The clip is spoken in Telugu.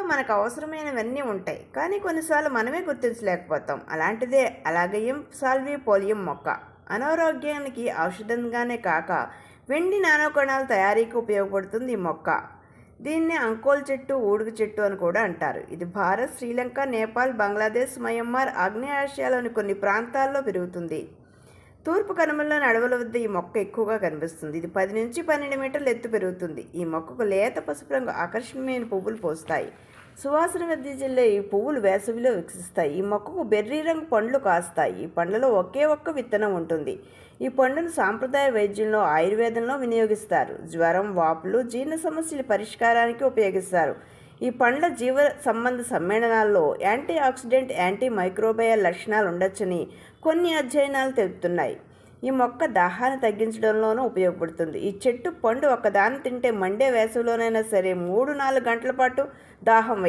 చెట్టులో మనకు అవసరమైనవన్నీ ఉంటాయి. కానీ కొన్నిసార్లు మనమే గుర్తించలేకపోతాం. అలాంటిదే అలాగయం సాల్వి పోలియం మొక్క. అనారోగ్యానికి ఔషధంగానే కాక వెండి నానోకణాల తయారీకి ఉపయోగపడుతుంది ఈ మొక్క. దీన్ని అంకోల్ చెట్టు ఊడుగు చెట్టు అని కూడా అంటారు. ఇది భారత్ శ్రీలంక నేపాల్ బంగ్లాదేశ్ మయన్మార్ ఆగ్నేయాసియాలోని కొన్ని ప్రాంతాల్లో పెరుగుతుంది. తూర్పు కనుమల్లోని అడవుల వద్ద ఈ మొక్క ఎక్కువగా కనిపిస్తుంది. ఇది పది నుంచి పన్నెండు మీటర్ల ఎత్తు పెరుగుతుంది. ఈ మొక్కకు లేత పసుపు రంగు ఆకర్షణీయమైన పువ్వులు పోస్తాయి. సువాసన జిల్లే ఈ పువ్వులు వేసవిలో వికసిస్తాయి. ఈ మొక్కకు బెర్రీ రంగు పండ్లు కాస్తాయి. ఈ పండ్లలో ఒకే ఒక్క విత్తనం ఉంటుంది. ఈ పండును సాంప్రదాయ వైద్యంలో ఆయుర్వేదంలో వినియోగిస్తారు. జ్వరం వాపులు జీర్ణ సమస్యల పరిష్కారానికి ఉపయోగిస్తారు. ఈ పండ్ల జీవ సంబంధ సమ్మేళనాల్లో యాంటీ ఆక్సిడెంట్ యాంటీ మైక్రోబయల్ లక్షణాలు ఉండొచ్చని కొన్ని అధ్యయనాలు తెలుపుతున్నాయి. ఈ మొక్క దాహాన్ని తగ్గించడంలోనూ ఉపయోగపడుతుంది. ఈ చెట్టు పండు ఒకదాన్ని తింటే మండే వేసవిలోనైనా సరే మూడు నాలుగు గంటల పాటు దాహం